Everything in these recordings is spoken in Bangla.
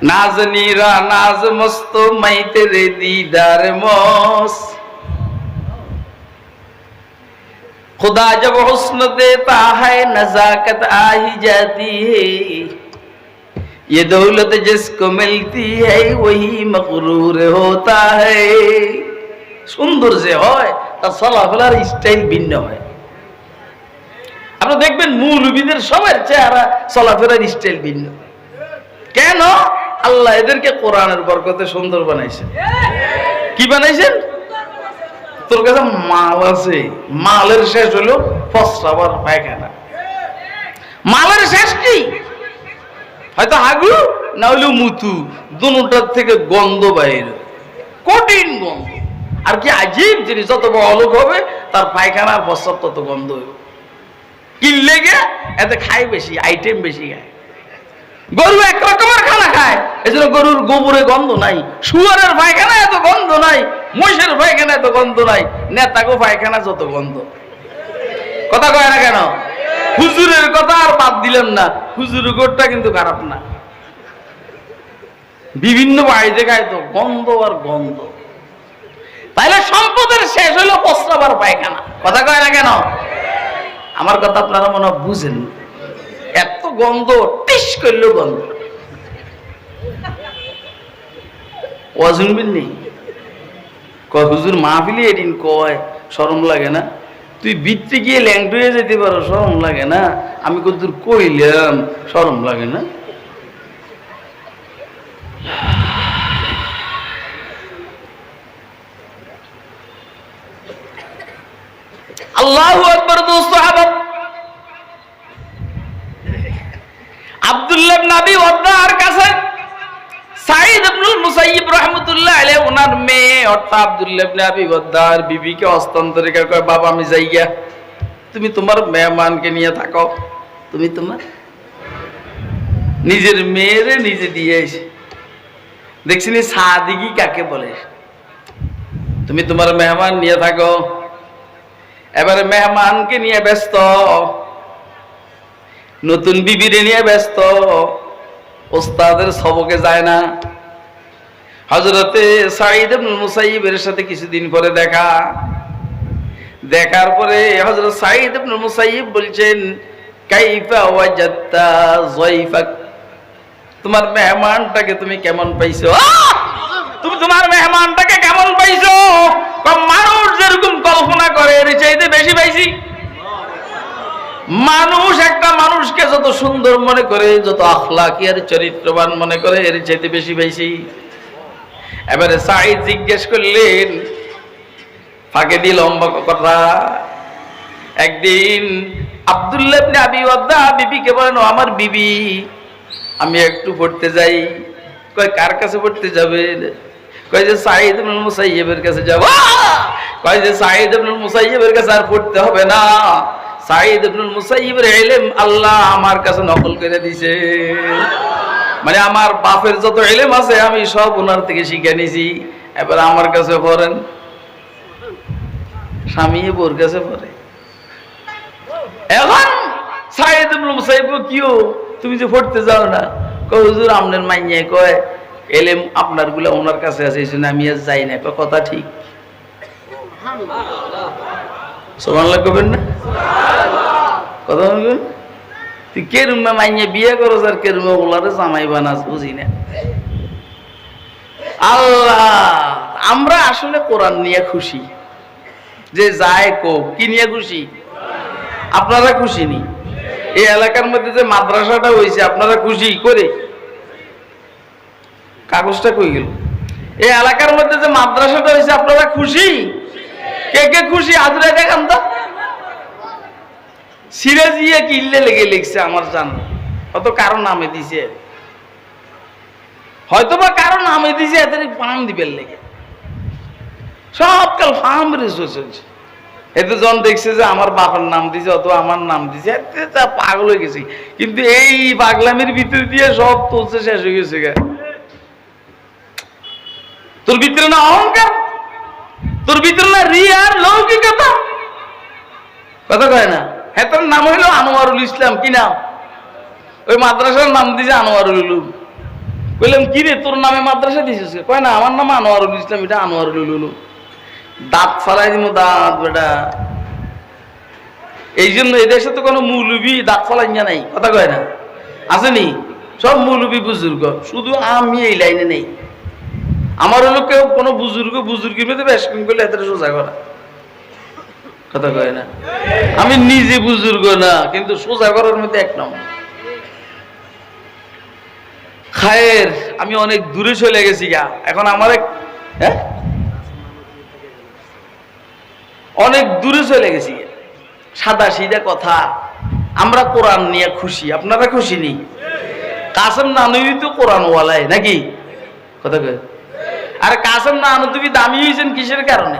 नाजनीरा नाज मस्तो मैं तेरे दीदार मोस खुदा जब हुस्न देता है नजाकत आ ही जाती है ये दौलत जिसको मिलती है वही मकरूर होता है সুন্দর যে হয় তার চলাফেরার স্টাইল ভিন্ন হয় আপনি দেখবেন মৌলবীদের সবার চেহারা চলাফেরার স্টাইল ভিন্ন কেন আল্লাহ এদেরকে কোরআনের বরকতে সুন্দর বানাইছেন কি বানাইছেন? তোর কাছে মাল আছে। মালের শেষ হলো ফসরাবার পায়খানা। মালের শেষ কি? হয়তো হাগু, না হলে মুতু। দুটার থেকে গন্ধ বাইরে। কঠিন গন্ধ। আর কি আজীব জিনিস, যত বড় লোক হবে, তার পায়খানা আর তত গন্ধ হবে কিনলে গে, এতে খায় বেশি আইটেম বেশি খায়। গরু এক রকমের খানা খায়। এজন্য গরুর গোবরে গন্ধ নাই, শুয়ারের পায়খানা এত গন্ধ নাই, মহিষের পায়খানা এত গন্ধ নাই, নেতাগো পায়খানা যত গন্ধ। কথা কয় না কেন? হুজুরের কথা আর বাদ দিলাম না হুজুরের গোটটা কিন্তু খারাপ না। বিভিন্ন বাড়িতে খায় তো গন্ধ আর গন্ধ। তাইলে সম্পদের শেষ হলো প্রস্রাব আর পায়খানা। কথা কয় না কেন? আমার কথা আপনারা মনে বুঝেন গন্ধ, টিস করল গন্ধ। কয়, হুজুর মাহফিলি এদিন কয়, শরম লাগে না? তুই গিয়ে ল্যাংটুয়ে যেতে পারো, শরম লাগে না? আমি কতদূর কইলাম, শরম লাগে না? আল্লাহ আকবর দোস্ত আবাব আব্দুল্লাহ নাবি ওদ্দার কাছে সাইদ ইবনুল মুসাইয়িব ওনার মেয়ে বিবিকে করে, বাবা, আমি যাই তুমি তোমার মেহমানকে নিয়ে থাকো। তুমি নিজের মেয়েরে নিজে দিয়ে দেখছিনি সাদিকি কাকে বলে? তুমি তোমার মেহমান নিয়ে থাকো। এবারে মেহমানকে নিয়ে ব্যস্ত। নতুন বিবিরে নিয়ে ব্যস্ত। ওস্তাদের সবকে যায় না। হজরতে সাইদ মুসাইবের সাথে কিছুদিন পরে দেখা। দেখার পরে হজরত সাইদ মুসাইব বলছেন, কাইফা ওয়াজাত্তা তোমার মেহমানটাকে তুমি কেমন পাইছো? তুমি তোমার মেহমানটাকে কেমন পাইছো? মানুষ যেরকম কল্পনা করে, এর চাইতে বেশি পাইছি। মানুষ একটা মানুষকে যত সুন্দর মনে করে, যত আখলাকি আর চরিত্রবান মনে করে, এর চাইতে বেশি পাইছি। এবারে সাইদ জিজ্ঞেস করলেন, ফাঁকে দিয়ে লম্বা কথা। একদিন আব্দুল্লাহ আবি ওয়াদ্দা বিবিকে বলেন আমার বিবি, আমি একটু পড়তে যাই। কয়, কার কাছে পড়তে যাবেন? কয় যে সাইদ ইবনুল মুসাইয়্যিবের কাছে যাব। কয় যে সাইদ ইবনুল মুসাইয়্যিবের কাছে আর পড়তে হবে না। সাইদ ইবনুল মুসাইয়্যিবের ইলম আল্লাহ আমার কাছে নকল করে দিয়েছে। মানে আমার বাপের যত এলেম আছে, আমি সব ওনার থেকে শিখে নিছি। এবার আমার কাছে পড়েন, স্বামী বোর কাছে পড়ে। এখন ইবনুল কিও, তুমি যে পড়তে যাও না? কয়, হুজুর, আমনের মাইয়ে কয়, এলেম আপনারগুলা ওনার কাছে আছে, এই আমি আর যাই না। কথা ঠিক? সোমানলা করবেন না? কথা বলবেন? তুই কে রুমে মাইয়ে বিয়ে করো আর কে রুমে ওলারে জামাই বানাস বুঝি না? আল্লাহ, আমরা আসলে কোরআন নিয়ে খুশি। যে যায় কো কি নিয়ে খুশি? আপনারা খুশি নি? এই এলাকার মধ্যে যে মাদ্রাসাটা হয়েছে আপনারা খুশি? করে কাগজটা কই গেল? এই এলাকার মধ্যে যে মাদ্রাসাটা হয়েছে আপনারা খুশি? কে কে খুশি? আজরে দেখান তো। সিরাজিয়া কিনলে লেগে লিখছে আমার জান। কত কারণ নামে দিছে। হয়তো বা কারণ নামে দিছে, এদের ফার্ম দিবেন লেগে। সব কাল ফার্ম রিসোর্স এতে জন দেখছে যে আমার বাবার নাম দিছে, অথবা আমার নাম দিছে, এতে তা পাগল হয়ে গেছি। কিন্তু এই পাগলামির ভিতর দিয়ে সব তুলছে, শেষ হয়ে গেছে গা। তোর ভিতরে না অহংকার? তোর ভিতরে না রিয়ার লৌকিকতা? কথা কয় না? হ্যাঁ তোর নাম হইল আনোয়ারুল ইসলাম, কি নাম? ওই মাদ্রাসার নাম দিছে আনোয়ারুল উলুম। কইলাম, কি রে, তোর নামে মাদ্রাসা দিছিস কয়, না, আমার নাম আনোয়ারুল ইসলাম, এটা আনোয়ারুল উলুলু দাঁত ফালাই দিব দাঁত বেটা। এই জন্য এই দেশে তো কোনো মৌলবি দাঁত ফালাই না নাই, কথা কয় না? আছে আসেনি সব মৌলবি বুজুর্গ, শুধু আমি এই লাইনে নেই। আমার হলো কেউ কোনো বুজুর্গ, বুজুর্গের মধ্যে বেশ করলে এত সোজা করা। কথা কয় না? আমি নিজে বুজুর্গ না, কিন্তু সোজা করার মধ্যে এক নম্বর। খায়ের, আমি অনেক দূরে চলে গেছি গা। এখন আমার এক হ্যাঁ? অনেক দূরে চলে গেছি সাদা সিদা কথা। আমরা কোরআন নিয়ে খুশি। আপনারা খুশি নেই কাসেম নানুই তো কোরআন ওয়ালাই নাকি? কথা কয়। আর কাসেম নানু, তুমি দামি হয়েছেন কিসের কারণে?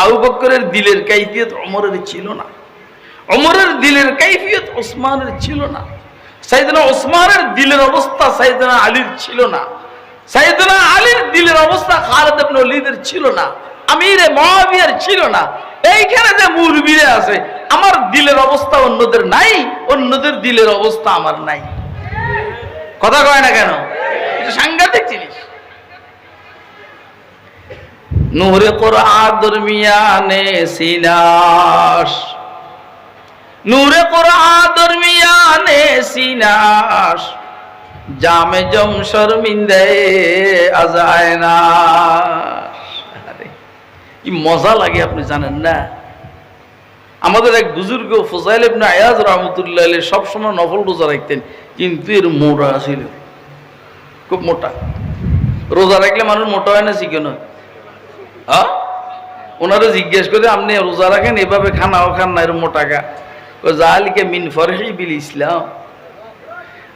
আবু বক্করের দিলের কাইফিয়ত অমরের ছিল না। অমরের দিলের কাইফিয়ত ওসমানের ছিল না। সাইদনা ওসমানের দিলের অবস্থা সাইদনা আলীর ছিল না। সাইদনা আলীর দিলের অবস্থা খালেদ ছিল না। আমিরে মুয়াবিয়ার ছিল না। এইখানে যে মুরবিরে আছে, আমার দিলের অবস্থা অন্যদের নাই, অন্যদের দিলের অবস্থা আমার নাই। কথা কয় না কেন? এটা সাংঘাতিক জিনিস। নূরে কোরআন দরমিয়ানে সিনাস। নূরে কোরআন দরমিয়ানে সিনাস। জামে জম শর্মিন্দে আজায় না কি মজা লাগে আপনি জানেন না? আমাদের এক বুজুর্গ ফজাইল ইবনে আয়াজ রহমতুল্লাহ সবসময় নফল রোজা রাখতেন, কিন্তু এর মোটা ছিল। খুব মোটা। রোজা রাখলে মানুষ মোটা হয় না, শিখে নয়। হ্যাঁ? জিজ্ঞেস করে, আপনি রোজা রাখেন? এভাবে খানাও খান না এর মোটা গা। জালিকে মিন ফরহি বিল ইসলাম।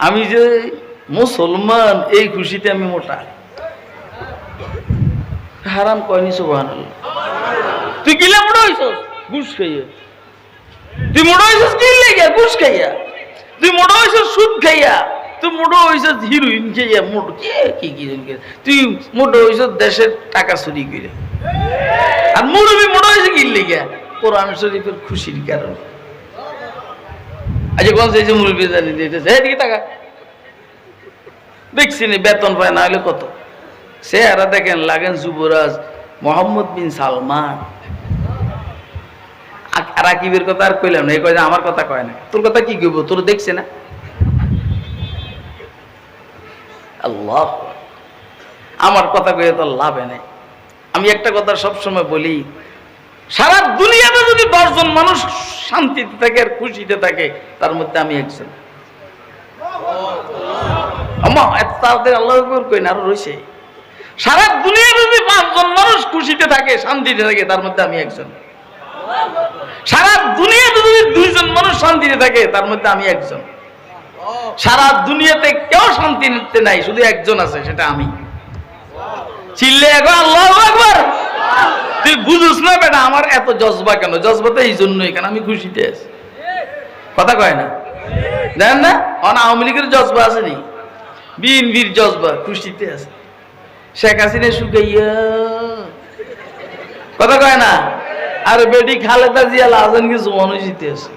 আমি যে মুসলমান, এই খুশিতে আমি মোটা। হারাম কয়নি সুবাহ তুই কিলা মোটা হইছ ঘুষ খাইয়া। তুই মোটা হইছিস কি লেগে ঘুষ খাইয়া। তুই মোটা হইছিস সুদ খাইয়া। আর আচ্ছা দেখছি বেতন পায় না হলে কত? সে এরা দেখেন, লাগেন যুবরাজ মোহাম্মদ বিন সালমান। আর আকিবের কথা আর কইলাম না এই কয় আমার কথা কয় না। তোর কথা কি কইব? তোর দেখছে না? আল্লাহ আমার কথা কয়ে তো লাভে নেই। আমি একটা কথা সবসময় বলি, সারা দুনিয়াতে যদি দশজন মানুষ শান্তিতে থাকে আর খুশিতে থাকে, তার মধ্যে আমি একজন। আল্লাহ সারা দুনিয়াতে যদি পাঁচজন মানুষ খুশিতে থাকে, শান্তিতে থাকে, তার মধ্যে আমি একজন। সারা দুনিয়াতে যদি দুইজন মানুষ শান্তিতে থাকে, তার মধ্যে আমি একজন। সারা দুনিয়াতে কেউ শান্তিতে নাই, শুধু একজন আছে, সেটা আমি। চিল্লে আকবর! তুই বুঝুস না বেটা, আমার এত জজবা কেন? জজবা তো এই জন্যই কেন আমি খুশিতে আছি। কথা কয় না? জানেন না? অন আওয়ামী লীগের জজবা আসেনি বিএনপির জজবা খুশিতে আছে। শেখ হাসিনা শুকাইয়া। কথা কয় না? আর বেটি খালেদা জিয়া লাজন কিছু অনুজিতে আছে।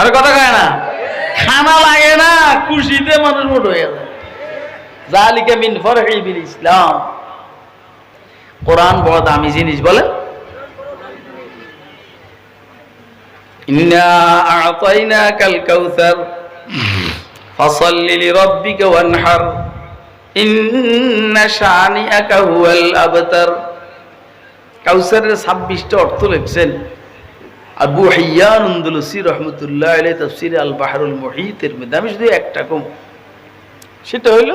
আর কথা কয় না? খানা লাগে না, খুশিতে মানুষ মোট হয়ে যায়। জালিকা মিন ফরহি বিল ইসলাম। কোরআন বড় দামি জিনিস বলেন ইন্না আ'তাইনাকাল কাউসার, ফাসাল্লি লিরাব্বিকা ওয়ানহার। ইন্না হুয়াল আবতার। কাউসারের 26টা অর্থ লিখছেন। আবু হাইয়ান আন্দুলসি রহমতুল্লাহ আলাই তফসির আল বাহরুল মুহিতের মধ্যে আমি শুধু একটা কম। সেটা হইল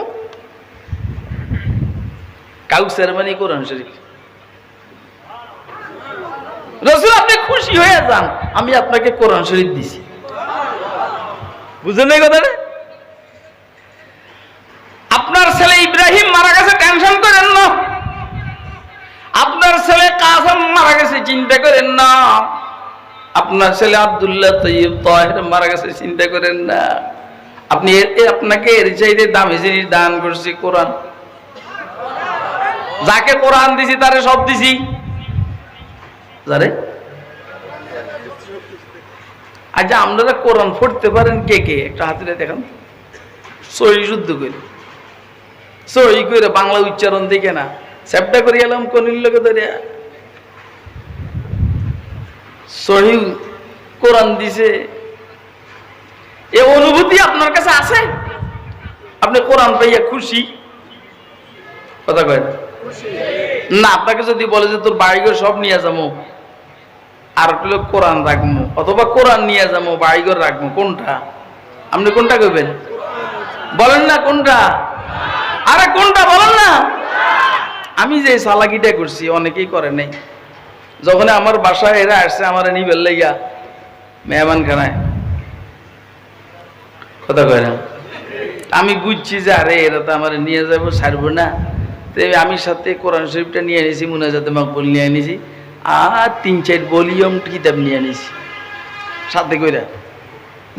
কাউসার মানে কোরআন শরীফ। রসুল, আপনি খুশি হয়ে যান, আমি আপনাকে কোরআন শরীফ দিছি। বুঝলেন এই কথাটা? আপনার ছেলে ইব্রাহিম মারা গেছে টেনশন করেন না। আপনার ছেলে কাসম মারা গেছে, চিন্তা করেন না। আপনার ছেলে আব্দুল্লাহ তৈব তাহের মারা গেছে, চিন্তা করেন না। আপনি আপনাকে এর চাইতে দামি জিনিস দান করছি, কোরআন। যাকে কোরআন দিছি, তারে সব দিছি। আচ্ছা আপনারা কোরআন পড়তে পারেন কে কে? একটা হাতিরে দেখান। সহি শুদ্ধ করে সহি করে বাংলা উচ্চারণ দেখে না। স্যাপটা করে এলাম, কনির লোকে ধরিয়া। সহি কোরআন দিছে। এ অনুভূতি আপনার কাছে আছে? আপনি কোরআন পাইয়া খুশি? কথা কয়। না? আপনাকে যদি বলে যে তোর বাড়িঘর সব নিয়ে যাব, আর লোক কোরআন রাখব, অথবা কোরআন নিয়ে যাব বাড়িঘর রাখব, কোনটা? আপনি কোনটা করবেন বলেন না কোনটা? আরে কোনটা বলেন না? আমি যে সালাকিটা করছি, অনেকেই করে নাই। যখন আমার বাসায় এরা আসছে, আমার নিবেল লাইয়া মেহমান খানায় কথা কয় না? আমি বুঝছি যে, আরে, এরা তো আমার নিয়ে যাব ছাড়বো না। আমি সাথে কোরআন শরীফটা নিয়ে এনেছি মুনাজাতে মকবুল নিয়ে এনেছি আর তিন চার ভলিউম কিতাব নিয়ে এনেছি সাথে কইরা।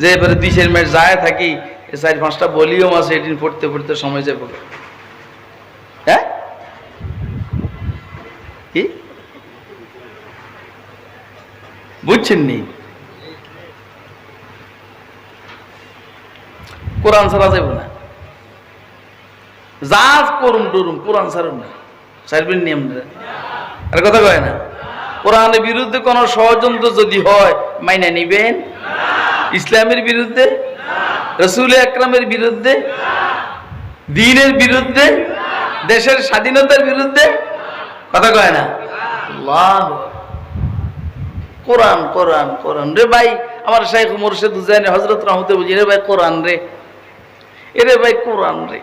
যে এবারে দুই চার মাস যায় থাকি চার পাঁচটা ভলিউম আছে, এদিন পড়তে পড়তে সময় যাব হ্যাঁ? কি? বুঝছেন নি? কোরআন ছাড়া যাবে না। যা করুন টরুন কোরআন না। আর কথা কয় না? কোরআনের বিরুদ্ধে কোনো ষড়যন্ত্র যদি হয়, মাইনা নিবেন? ইসলামের বিরুদ্ধে? রসুল আকরামের বিরুদ্ধে? দিনের বিরুদ্ধে? দেশের স্বাধীনতার বিরুদ্ধে? কথা কয় না? আল্লাহ কোরআন কোরআন কোরআন। রে ভাই, আমার শেখ মুর্শেদ হুজাইন হজরত রহমতে বুঝি রে ভাই, কোরআন রে। এরে ভাই, কোরআন রে।